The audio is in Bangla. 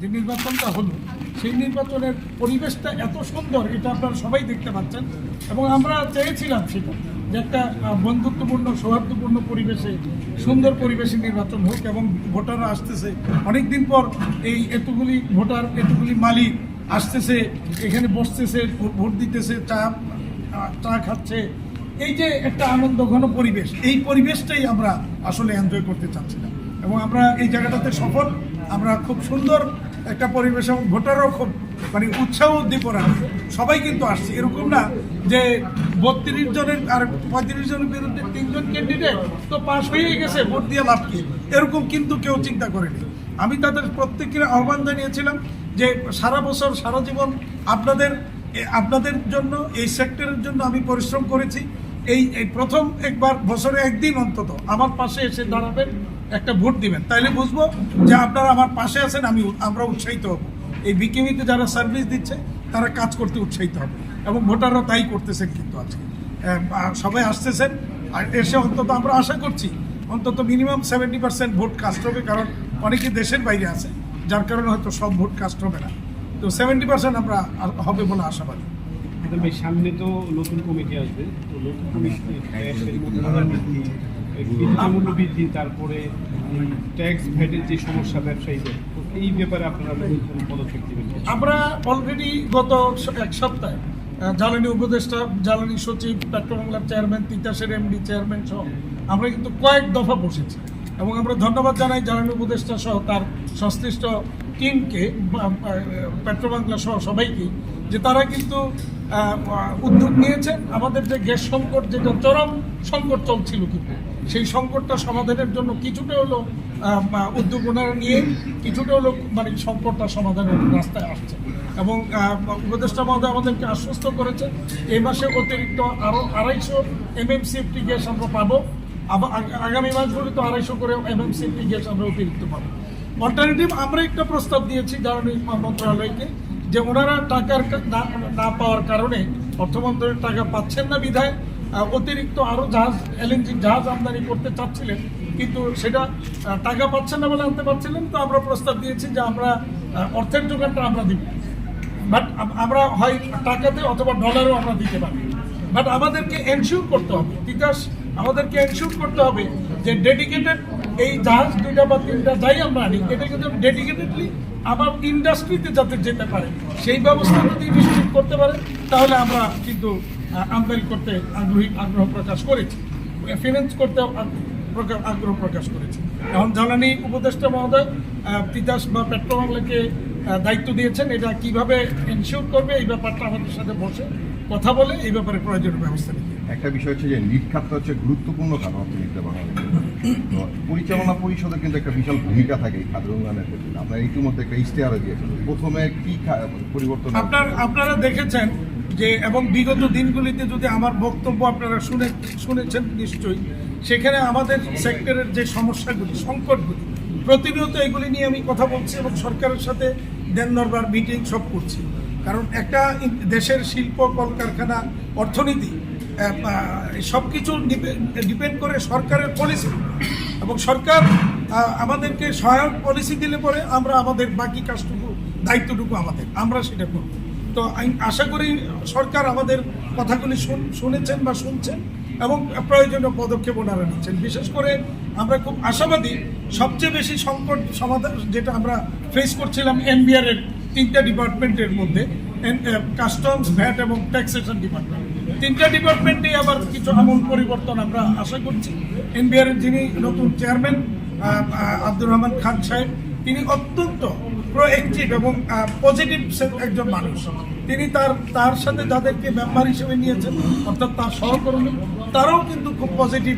যে নির্বাচনটা হলো, সেই নির্বাচনের পরিবেশটা এত সুন্দর, এটা আপনারা সবাই দেখতে পাচ্ছেন। এবং আমরা চেয়েছিলাম সেটা, যে একটা বন্ধুত্বপূর্ণ, সৌহার্দ্যপূর্ণ পরিবেশে, সুন্দর পরিবেশে নির্বাচন হোক এবং ভোটাররা আসতেছে। অনেকদিন পর এই এতগুলি ভোটার, এতগুলি মালিক আসতেছে, এখানে বসতেছে, ভোট দিতেছে, চা চা খাচ্ছে। এই যে একটা আনন্দ, ঘন পরিবেশ, এই পরিবেশটাই আমরা আসলে এনজয় করতে চাচ্ছিলাম। এবং আমরা এই জায়গাটাতে সফল। আমরা খুব সুন্দর একটা পরিবেশ এবং ভোটারও খুব মানে উৎসাহ উদ্দীপনা। সবাই কিন্তু আসছে। এরকম না যে বত্রিশ জনের আর পঁয়ত্রিশ জনের বিরুদ্ধে তিনজন ক্যান্ডিডেট তো পাশ হয়ে গেছে, ভোট দিয়ে লাভ কি? এরকম কিন্তু কেউ চিন্তা করেনি। আমি তাদের প্রত্যেকের আহ্বান জানিয়েছিলাম যে সারা বছর, সারা জীবন আপনাদের আপনাদের জন্য, এই সেক্টরের জন্য আমি পরিশ্রম করেছি। এই এই প্রথম একবার বছরে একদিন অন্তত আমার পাশে এসে দাঁড়াবেন। একটা ভোট দিবেন। তাইলে বুঝব যে আপনারা আমার পাশে আছেন, আমি আমরা উৎসাহিত হব। এই বিকিমিতে যারা সার্ভিস দিচ্ছে, তারা কাজ করতে উৎসাহিত হবে। এবং ভোটাররাও তাই করতেছেন কিন্তু আজকে। সবাই আসতেছেন, আর এসে অন্তত আমরা আশা করছি, অন্তত minimum seventy percent vote cast হবে, কারণ অনেকে দেশের বাইরে আছে, যার কারণে হয়তো সব ভোট কাস্ট হবে না। তো সেভেন্টি পার্সেন্ট আমরা হবে বলে আশাবাদী। সামনে তো নতুন কমিটি আসবে, তো নতুন কমিটি ট্যাক্সের মূল্য বৃদ্ধি বিদ্যুৎ মূল্য তারপরে ট্যাক্স ভ্যাটের যে সমস্যা ব্যবসায়ীদের এই ব্যাপারে আপনারা পদক্ষেপ দেবেন আমরা অলরেডি গত এক সপ্তাহে জ্বালানি উপদেষ্টা, জ্বালানি সচিব পেট্রোবাংলার চেয়ারম্যান তিতাসের এমডি চেয়ারম্যান সহ আমরা কিন্তু কয়েক দফা বসেছি। এবং আমরা ধন্যবাদ জানাই জ্বালানি উপদেষ্টা সহ তার সংশ্লিষ্ট টিমকে পেট্রোবাংলা সহ সবাইকে, যে তারা কিন্তু উদ্যোগ নিয়েছেন। আমাদের যে গ্যাস সংকট, যেটা চরম সংকট চলছিল কিন্তু সেই সংকটটা সমাধানের জন্য কিছুটা হলো উদ্যোগ ওনারা নিয়ে কিছুটা হলো মানে সংকটটা সমাধানের রাস্তায় আসছে। এবং উপদেষ্টা মহোদয় আমাদেরকে আশ্বস্ত করেছে এই মাসে অতিরিক্ত আরও আড়াইশো এমএমসিএফটি গ্যাস আমরা পাবো। আবার আগ- আগামী মাসগুলিতে আড়াইশো করে এমএমসিএফটি গ্যাস আমরা অতিরিক্ত পাবো। অল্টারনেটিভ আমরা একটা প্রস্তাব দিয়েছি জ্বালানি মন্ত্রণালয়কে, যে ওনারা টাকার না পাওয়ার কারণে অর্থ মন্ত্রণালয়ের টাকা পাচ্ছেন না বিধায় অতিরিক্ত আরও জাহাজ এলএনজি জাহাজ আমদানি করতে চাচ্ছিলেন, কিন্তু সেটা টাকা পাচ্ছেন না বলে আনতে পারছিলেন, তো আমরা প্রস্তাব দিয়েছি যে আমরা অর্থের যোগানটা আমরা দিব। বাট আমরা হয় টাকাতে অথবা ডলারও আমরা দিতে পারি। বাট আমাদেরকে এনশিওর করতে হবে, তিতাস, আমাদেরকে এনশিওর করতে হবে যে ডেডিকেটেড এই জাহাজ দুইটা বা তিনটা যাই আমরা আনি, এটা কিন্তু ডেডিকেটেডলি আবার ইন্ডাস্ট্রিতে যাতে যেতে পারে, সেই ব্যবস্থা যদি নিশ্চিত করতে পারে, তাহলে আমরা কিন্তু আমদানি করতে আগ্রহী আগ্রহ প্রকাশ করেছি। ফিনান্স করতে আগ্রহ প্রকাশ করেছি। এখন জ্বালানি উপদেষ্টা মহোদয় তিতাস বা পেট্রোবাংলাকে দায়িত্ব দিয়েছেন এটা কীভাবে এনশিওর করবে এই ব্যাপারটা আমাদের সাথে বসে কথা বলে এই ব্যাপারে প্রয়োজনীয় ব্যবস্থা নিতে একটা বিষয় হচ্ছে যে নিট খাতটা হচ্ছে গুরুত্বপূর্ণ খাত অর্থনীতিতে বাংলাদেশে পরিচালনা পরিষদের কিন্তু একটা বিশাল ভূমিকা থাকে এই খাতের উন্নয়নের ক্ষেত্রে। আপনার ইতিমধ্যে একটা ইশতেহারও দিয়েছেন। প্রথমে কি পরিবর্তন আপনার আপনারা দেখেছেন যে, এবং বিগত দিনগুলিতে যদি আমার বক্তব্য আপনারা শুনে, শুনেছেন নিশ্চয়ই, সেখানে আমাদের সেক্টরের যে সমস্যাগুলি, সংকটগুলি, প্রতিনিয়ত এগুলি নিয়ে আমি কথা বলছি এবং সরকারের সাথে দেন দরবার মিটিং সব করছি। কারণ একটা দেশের শিল্প, কলকারখানা, অর্থনীতি সব কিছু ডিপেন্ড করে সরকারের পলিসি এবং সরকার আমাদেরকে সহায়ক পলিসি দিলে পরে আমরা আমাদের বাকি কাজটুকু, দায়িত্বটুকু আমাদের, আমরা সেটা করব। তো আশা করি সরকার আমাদের কথাগুলি শুন- শুনেছেন বা শুনছেন এবং প্রয়োজনীয় পদক্ষেপ ওনারা নিচ্ছেন। বিশেষ করে আমরা খুব আশাবাদী, সবচেয়ে বেশি সংকট সমাধান যেটা আমরা ফেস করছিলাম এনবিআর এর তিনটা ডিপার্টমেন্টের মধ্যে কাস্টমস ভ্যাট এবং ট্যাক্সেশন ডিপার্টমেন্ট তিনটা ডিপার্টমেন্টে আবার কিছু আমূল পরিবর্তন আমরা আশা করছি। এনবিআর এর যিনি নতুন চেয়ারম্যান আব্দুর রহমান খান সাহেব, তিনি অত্যন্ত প্রোঅ্যাক্টিভ এবং পজিটিভ একজন মানুষ। তিনি তার তার সাথে যাদেরকে মেম্বার হিসেবে নিয়েছেন, অর্থাৎ তার সহকর্মী, তারাও কিন্তু খুব পজিটিভ